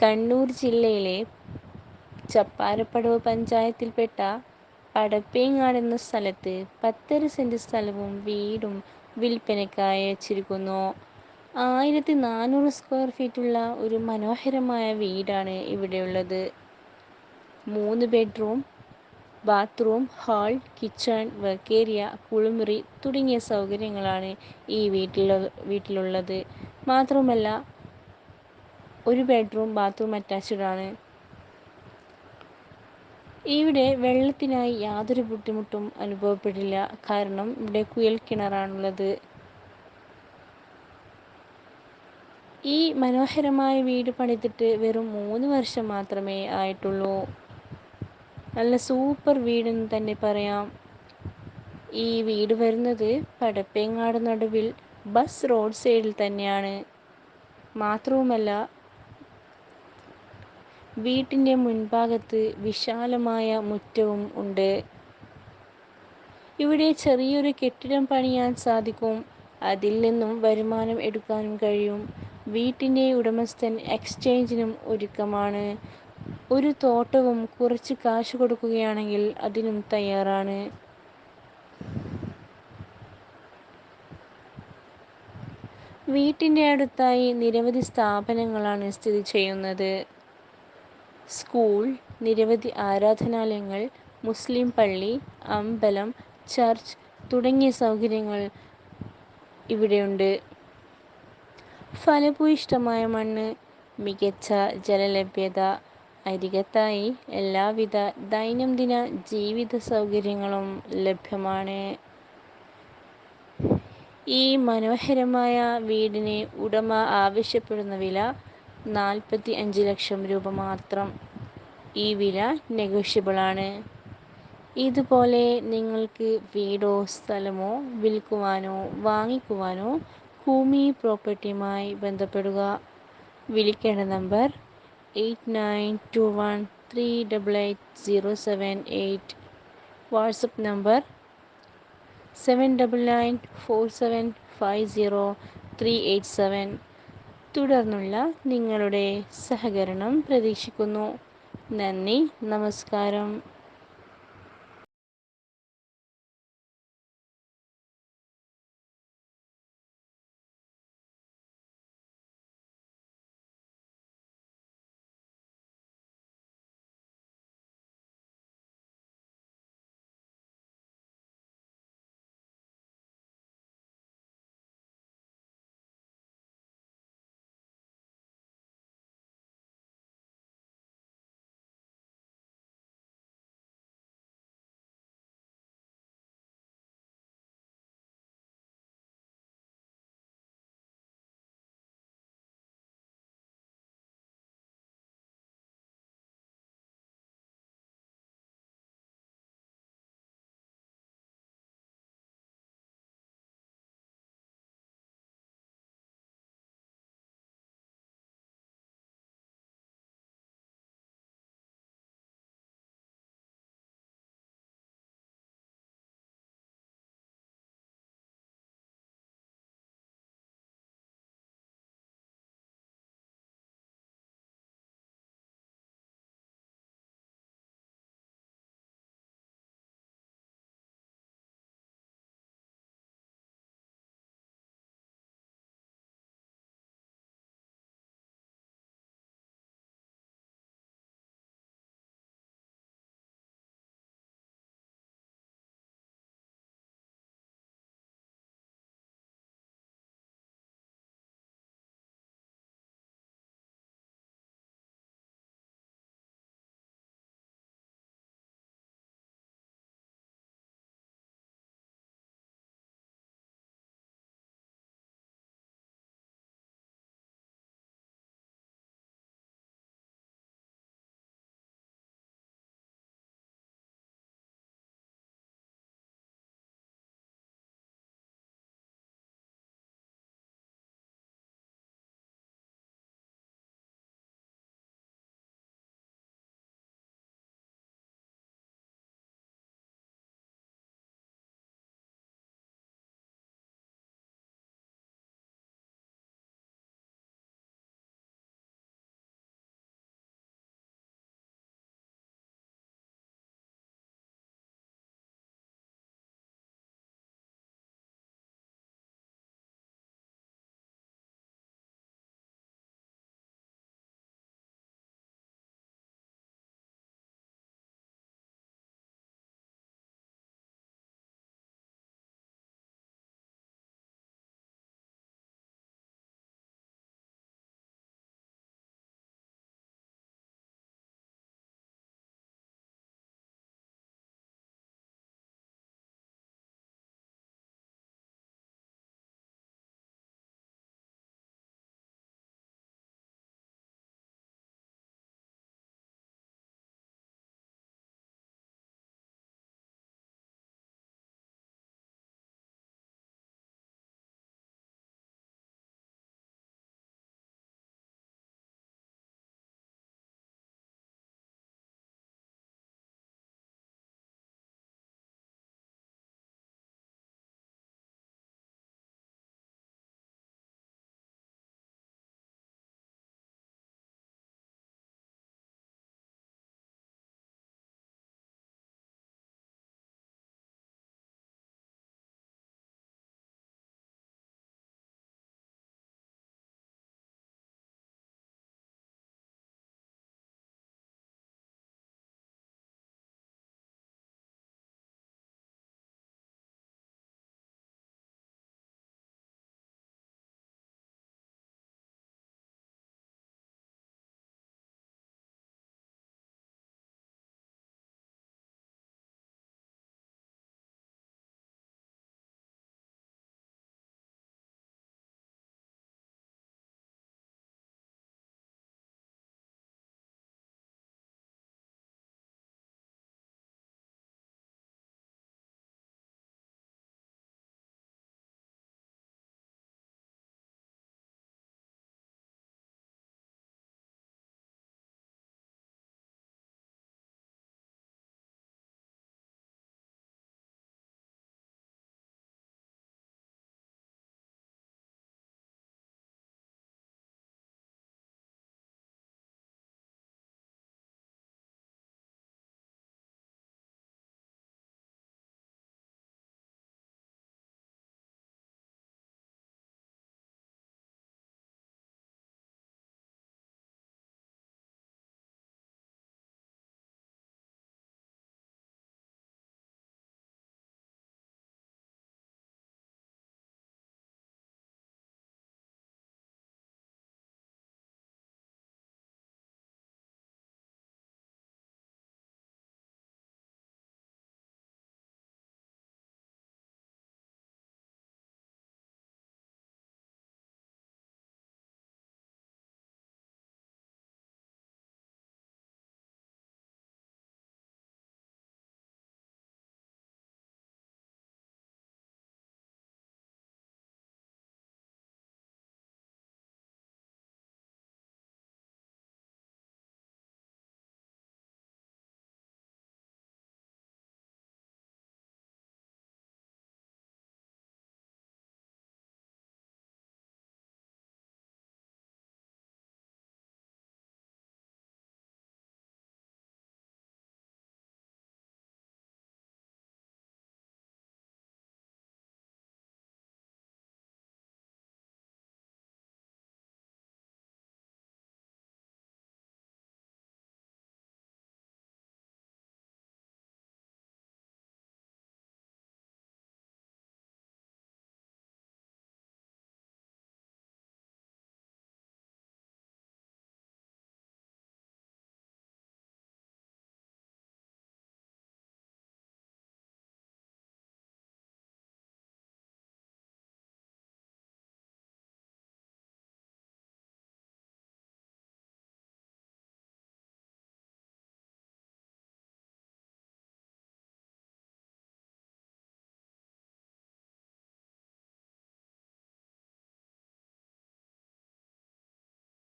കണ്ണൂർ ജില്ലയിലെ ചപ്പാരപ്പടവ് പഞ്ചായത്തിൽപ്പെട്ട പടപ്പേങ്ങാട് എന്ന സ്ഥലത്ത് പത്തര സെന്റ് സ്ഥലവും വീടും വിൽപ്പനയ്ക്കായി വച്ചിരിക്കുന്നു. ആയിരത്തി നാനൂറ് സ്ക്വയർ ഫീറ്റുള്ള ഒരു മനോഹരമായ വീടാണ് ഇവിടെയുള്ളത്. മൂന്ന് bedroom, bathroom hall, kitchen, work area, കുളിമുറി തുടങ്ങിയ സൗകര്യങ്ങളാണ് ഈ വീട്ടിലുള്ളത്. മാത്രവുമല്ല ഒരു ബെഡ്റൂം ബാത്റൂം അറ്റാച്ച്ഡ് ആണ്. ഇവിടെ വെള്ളത്തിനായി യാതൊരു ബുദ്ധിമുട്ടും അനുഭവപ്പെടില്ല. കാരണം ഇവിടെ കുയൽ കിണറാണുള്ളത് ഈ മനോഹരമായ വീട് പണിതിട്ട് വെറും മൂന്ന് വർഷം മാത്രമേ ആയിട്ടുള്ളൂ. നല്ല സൂപ്പർ വീടെന്ന് തന്നെ പറയാം. ഈ വീട് വരുന്നത് പടപ്പേങ്ങാട് നടുവിൽ ബസ് റോഡ് സൈഡിൽ തന്നെയാണ്. മാത്രവുമല്ല വീട്ടിന്റെ മുൻഭാഗത്ത് വിശാലമായ മുറ്റവും ഉണ്ട്. ഇവിടെ ചെറിയൊരു കെട്ടിടം പണിയാൻ സാധിക്കും. അതിൽ നിന്നും വരുമാനം എടുക്കാനും കഴിയും. വീട്ടിന്റെ ഉടമസ്ഥൻ എക്സ്ചേഞ്ചിനും ഒരുക്കമാണ്. ഒരു തോട്ടവും കുറച്ച് കാശ് കൊടുക്കുകയാണെങ്കിൽ അതിനും തയ്യാറാണ്. വീട്ടിന്റെ അടുത്തായി നിരവധി സ്ഥാപനങ്ങളാണ് സ്ഥിതി ചെയ്യുന്നത്. സ്കൂൾ, നിരവധി ആരാധനാലയങ്ങൾ, മുസ്ലിം പള്ളി, അമ്പലം, ചർച്ച് തുടങ്ങിയ സൗകര്യങ്ങൾ ഇവിടെയുണ്ട്. ഫലഭൂയിഷ്ടമായ മണ്ണ്, മികച്ച ജലലഭ്യത, അരികത്തായി എല്ലാവിധ ദൈനംദിന ജീവിത സൗകര്യങ്ങളും ലഭ്യമാണ്. ഈ മനോഹരമായ വീടിന് ഉടമ ആവശ്യപ്പെടുന്ന വില നാൽപ്പത്തി അഞ്ച് ലക്ഷം രൂപ മാത്രം. ഈ വില നെഗോഷ്യബിൾ ആണ്. ഇതുപോലെ നിങ്ങൾക്ക് വീടോ സ്ഥലമോ വിൽക്കുവാനോ വാങ്ങിക്കുവാനോ ഭൂമി പ്രോപ്പർട്ടിയുമായി ബന്ധപ്പെടുക. വിളിക്കേണ്ട number eight nine two one three double eight zero seven eight. WhatsApp number seven double nine four seven five zero three eight seven. തുടർന്നുള്ള നിങ്ങളുടെ സഹകരണം പ്രതീക്ഷിക്കുന്നു. നന്ദി, നമസ്കാരം.